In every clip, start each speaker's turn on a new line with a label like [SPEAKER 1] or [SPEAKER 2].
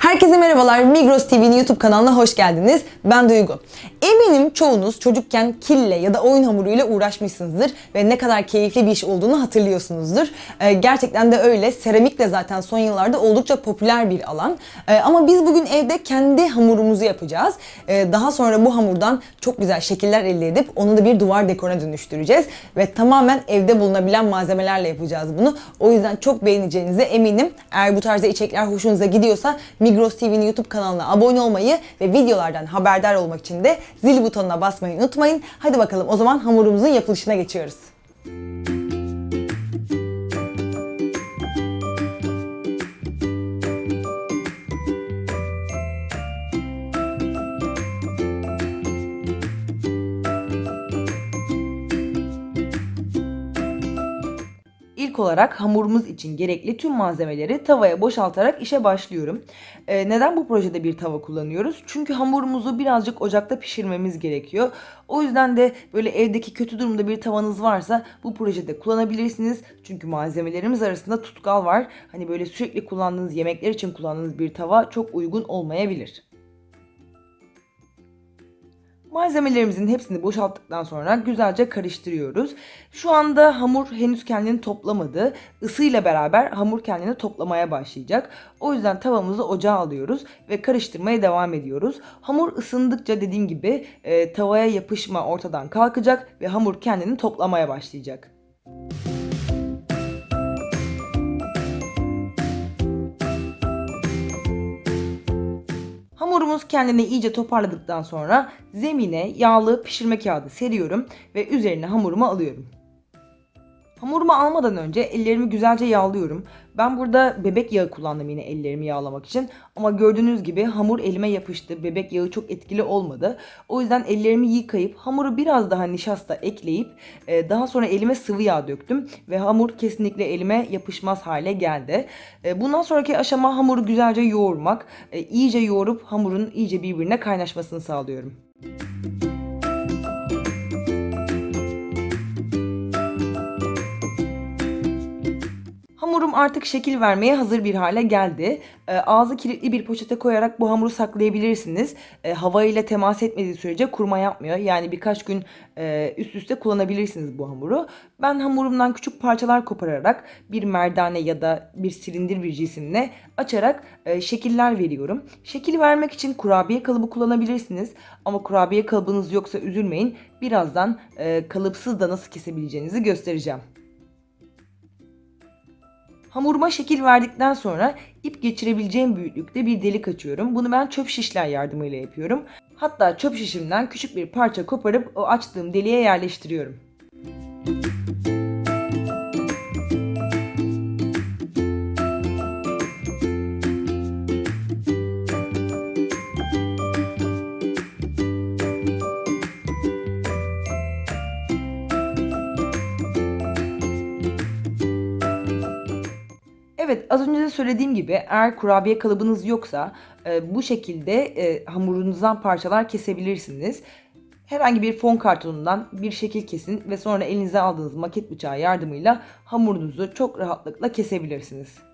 [SPEAKER 1] Herkese merhabalar. Migros TV'nin YouTube kanalına hoş geldiniz. Ben Duygu. Eminim çoğunuz çocukken kille ya da oyun hamuruyla uğraşmışsınızdır ve ne kadar keyifli bir iş olduğunu hatırlıyorsunuzdur. Ee, gerçekten de öyle. Seramik de zaten son yıllarda oldukça popüler bir alan. Ee, ama biz bugün evde kendi hamurumuzu yapacağız. Ee, daha sonra bu hamurdan çok güzel şekiller elde edip onu da bir duvar dekoruna dönüştüreceğiz. Ve tamamen evde bulunabilen malzemelerle yapacağız bunu. O yüzden çok beğeneceğinize eminim. Eğer bu tarzda içerikler hoşunuza gidiyorsa Migros TV'nin YouTube kanalına abone olmayı ve videolardan haberdar olmak için de zil butonuna basmayı unutmayın. Hadi bakalım o zaman hamurumuzun yapılışına geçiyoruz. Olarak hamurumuz için gerekli tüm malzemeleri tavaya boşaltarak işe başlıyorum. Ee, neden bu projede bir tava kullanıyoruz? Çünkü hamurumuzu birazcık ocakta pişirmemiz gerekiyor. O yüzden de böyle evdeki kötü durumda bir tavanız varsa bu projede kullanabilirsiniz. Çünkü malzemelerimiz arasında tutkal var. Hani böyle sürekli kullandığınız yemekler için kullandığınız bir tava çok uygun olmayabilir. Malzemelerimizin hepsini boşalttıktan sonra güzelce karıştırıyoruz. Şu anda hamur henüz kendini toplamadı. Isıyla beraber hamur kendini toplamaya başlayacak. O yüzden tavamızı ocağa alıyoruz ve karıştırmaya devam ediyoruz. Hamur ısındıkça dediğim gibi e, tavaya yapışma ortadan kalkacak ve hamur kendini toplamaya başlayacak. Hamurumuz kendini iyice toparladıktan sonra zemine yağlı pişirme kağıdı seriyorum ve üzerine hamurumu alıyorum. Hamurumu almadan önce ellerimi güzelce yağlıyorum. Ben burada bebek yağı kullandım yine ellerimi yağlamak için. Ama gördüğünüz gibi hamur elime yapıştı. Bebek yağı çok etkili olmadı. O yüzden ellerimi yıkayıp hamuru biraz daha nişasta ekleyip e, daha sonra elime sıvı yağ döktüm. Ve hamur kesinlikle elime yapışmaz hale geldi. E, Bundan sonraki aşama hamuru güzelce yoğurmak. E, İyice yoğurup hamurun iyice birbirine kaynaşmasını sağlıyorum. Hamurum artık şekil vermeye hazır bir hale geldi. E, ağzı kilitli bir poşete koyarak bu hamuru saklayabilirsiniz. E, hava ile temas etmediği sürece kurma yapmıyor. Yani birkaç gün e, üst üste kullanabilirsiniz bu hamuru. Ben hamurumdan küçük parçalar kopararak bir merdane ya da bir silindir bir cisimle açarak e, şekiller veriyorum. Şekil vermek için kurabiye kalıbı kullanabilirsiniz. Ama kurabiye kalıbınız yoksa üzülmeyin. Birazdan e, kalıpsız da nasıl kesebileceğinizi göstereceğim. Hamuruma şekil verdikten sonra ip geçirebileceğim büyüklükte bir delik açıyorum. Bunu ben çöp şişler yardımıyla yapıyorum. Hatta çöp şişimden küçük bir parça koparıp o açtığım deliğe yerleştiriyorum. Evet az önce de söylediğim gibi eğer kurabiye kalıbınız yoksa e, bu şekilde e, hamurunuzdan parçalar kesebilirsiniz. Herhangi bir fon kartonundan bir şekil kesin ve sonra elinize aldığınız maket bıçağı yardımıyla hamurunuzu çok rahatlıkla kesebilirsiniz.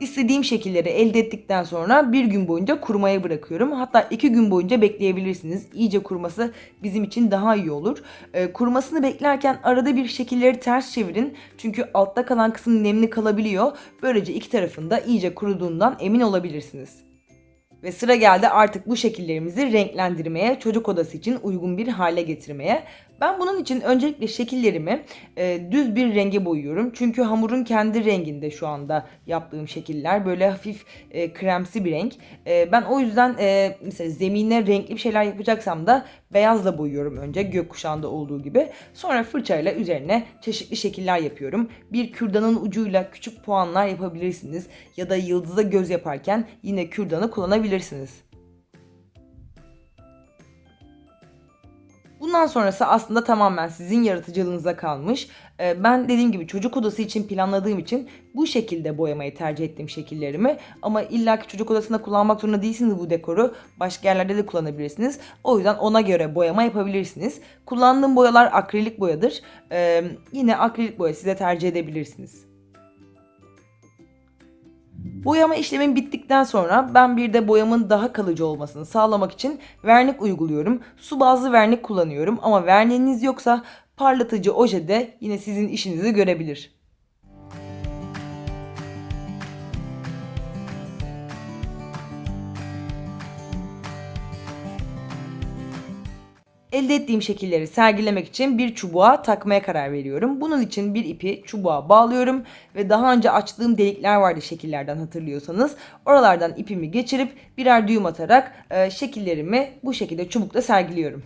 [SPEAKER 1] İstediğim şekilleri elde ettikten sonra bir gün boyunca kurumaya bırakıyorum. Hatta iki gün boyunca bekleyebilirsiniz. İyice kuruması bizim için daha iyi olur. Ee, kurumasını beklerken arada bir şekilleri ters çevirin. Çünkü altta kalan kısım nemli kalabiliyor. Böylece iki tarafında iyice kuruduğundan emin olabilirsiniz. Ve sıra geldi artık bu şekillerimizi renklendirmeye, çocuk odası için uygun bir hale getirmeye. Ben bunun için öncelikle şekillerimi e, düz bir renge boyuyorum. Çünkü hamurun kendi renginde şu anda yaptığım şekiller. Böyle hafif e, kremsi bir renk. E, ben o yüzden e, mesela zemine renkli bir şeyler yapacaksam da beyazla boyuyorum önce gökkuşağında olduğu gibi. Sonra fırçayla üzerine çeşitli şekiller yapıyorum. Bir kürdanın ucuyla küçük puanlar yapabilirsiniz. Ya da yıldıza göz yaparken yine kürdanı kullanabilirsiniz. Bundan sonrası aslında tamamen sizin yaratıcılığınıza kalmış. Ee, Ben dediğim gibi çocuk odası için planladığım için bu şekilde boyamayı tercih ettim şekillerimi. Ama illaki çocuk odasında kullanmak zorunda değilsiniz bu dekoru. Başka yerlerde de kullanabilirsiniz. O yüzden ona göre boyama yapabilirsiniz. Kullandığım boyalar akrilik boyadır. Ee, yine akrilik boya size tercih edebilirsiniz. Boyama işlemim bittikten sonra ben bir de boyamın daha kalıcı olmasını sağlamak için vernik uyguluyorum. Su bazlı vernik kullanıyorum ama verniğiniz yoksa parlatıcı oje de yine sizin işinizi görebilir. Elde ettiğim şekilleri sergilemek için bir çubuğa takmaya karar veriyorum. Bunun için bir ipi çubuğa bağlıyorum ve daha önce açtığım delikler vardı şekillerden hatırlıyorsanız. Oralardan ipimi geçirip birer düğüm atarak e, şekillerimi bu şekilde çubukta sergiliyorum.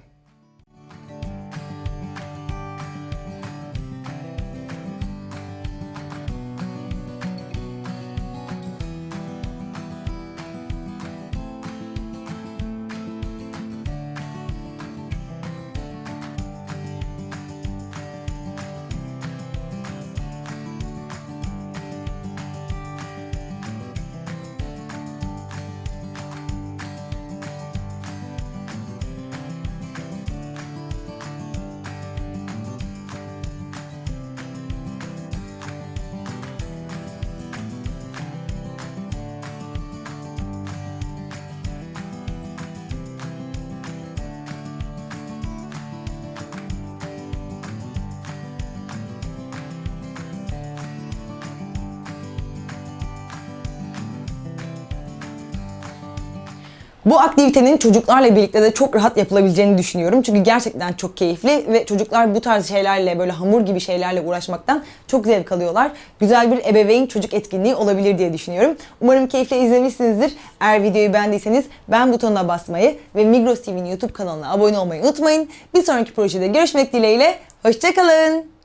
[SPEAKER 2] Bu aktivitenin çocuklarla birlikte de çok rahat yapılabileceğini düşünüyorum. Çünkü gerçekten çok keyifli ve çocuklar bu tarz şeylerle böyle hamur gibi şeylerle uğraşmaktan çok zevk alıyorlar. Güzel bir ebeveyn çocuk etkinliği olabilir diye düşünüyorum. Umarım keyifle izlemişsinizdir. Eğer videoyu beğendiyseniz beğen butonuna basmayı ve Migros TV'nin YouTube kanalına abone olmayı unutmayın. Bir sonraki projede görüşmek dileğiyle. Hoşçakalın.